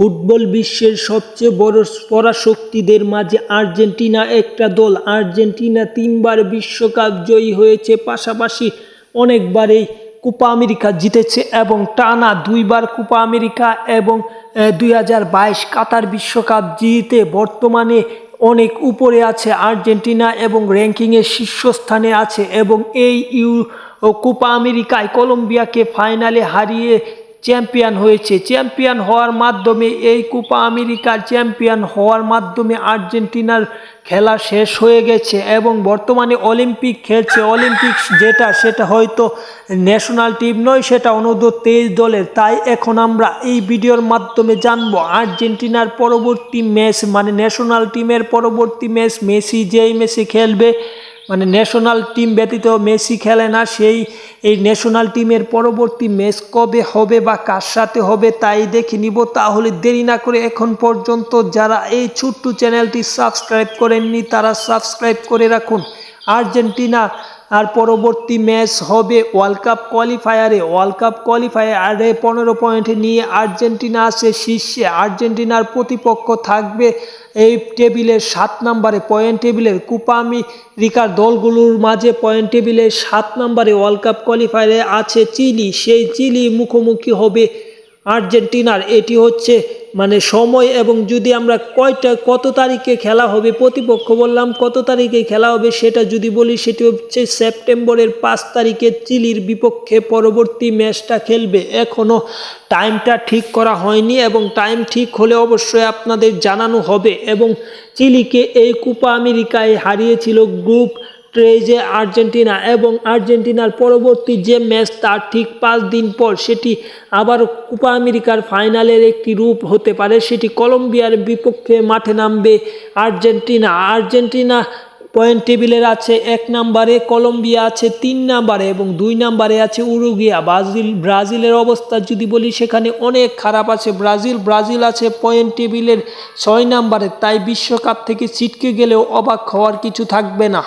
Football বিশ্বের সবচেয়ে বড় পরাশক্তিদের মাঝে আর্জেন্টিনা একটা দল। আর্জেন্টিনা তিনবার বিশ্বকাপ জয়ী হয়েছে, পাশাপাশি অনেকবারই কোপা আমেরিকা জিতেছে এবং টানা দুইবার কোপা আমেরিকা এবং দুই হাজার বাইশ কাতার বিশ্বকাপ জিতে বর্তমানে অনেক উপরে আছে আর্জেন্টিনা এবং র্যাঙ্কিংয়ের শীর্ষস্থানে আছে এবং এই ইউ, কোপা আমেরিকায় কলম্বিয়াকে ফাইনালে হারিয়ে চ্যাম্পিয়ন হয়েছে। চ্যাম্পিয়ন হওয়ার মাধ্যমে এই কোপা আমেরিকার চ্যাম্পিয়ন হওয়ার মাধ্যমে আর্জেন্টিনার খেলা শেষ হয়ে গেছে এবং বর্তমানে অলিম্পিক খেলছে। অলিম্পিক যেটা, সেটা হয়তো ন্যাশনাল টিম নয়, সেটা অনূর্ধ্ব তেইশ দলের। তাই এখন আমরা এই ভিডিওর মাধ্যমে জানব আর্জেন্টিনার পরবর্তী ম্যাচ মানে ন্যাশনাল টিমের পরবর্তী ম্যাচ, মেসি, যেই মেসি খেলবে মানে ন্যাশনাল টিম ব্যতীত মেসি খেলে না, সেই এই ন্যাশনাল টিমের পরবর্তী ম্যাচ কবে হবে বা কার সাথে হবে তাই দেখে নিব। তাহলে দেরি না করে এখন পর্যন্ত যারা এই ছোট্ট চ্যানেলটি সাবস্ক্রাইব করেননি, তারা সাবস্ক্রাইব করে রাখুন। আর্জেন্টিনা আর পরবর্তী ম্যাচ হবে ওয়ার্ল্ড কাপ কোয়ালিফায়ারে ওয়ার্ল্ড কাপ কোয়ালিফায়ারে পনেরো পয়েন্ট নিয়ে আর্জেন্টিনা আছে শীর্ষে। আর্জেন্টিনার প্রতিপক্ষ থাকবে এই টেবিলের সাত নম্বরে পয়েন্ট টেবিলের কুপা আমেরিকার দলগুলোর মাঝে পয়েন্ট টেবিলের সাত নম্বরে ওয়ার্ল্ড কাপ কোয়ালিফায়ারে আছে চিলি। সেই চিলি মুখোমুখি হবে আর্জেন্টিনার। এটি হচ্ছে মানে সময় এবং যদি আমরা কয়টা, কত তারিখে খেলা হবে, প্রতিপক্ষ বললাম কত তারিখে খেলা হবে সেটা যদি বলি সেটি হচ্ছে সেপ্টেম্বরের পাঁচ তারিখে চিলির বিপক্ষে পরবর্তী ম্যাচটা খেলবে। এখনও টাইমটা ঠিক করা হয়নি এবং টাইম ঠিক হলে অবশ্যই আপনাদের জানানো হবে এবং চিলিকে এই কোপা আমেরিকায় হারিয়েছিল গ্রুপ ট্রেজে আর্জেন্টিনা এবং আর্জেন্টিনার পরবর্তী যে ম্যাচ তার ঠিক পাঁচ দিন পর সেটি আবার কোপা আমেরিকার ফাইনালের একটি রূপ হতে পারে। সেটি কলম্বিয়ার বিপক্ষে মাঠে নামবে আর্জেন্টিনা। আর্জেন্টিনা পয়েন্ট টেবিলের আছে এক নম্বরে, কলম্বিয়া আছে তিন নম্বরে এবং দুই নম্বরে আছে উরুগিয়া। ব্রাজিল, ব্রাজিলের অবস্থা যদি বলি, সেখানে অনেক খারাপ আছে। ব্রাজিল ব্রাজিল আছে পয়েন্ট টেবিলের ছয় নম্বরে। তাই বিশ্বকাপ থেকে ছিটকে গেলেও অবাক হওয়ার কিছু থাকবে না।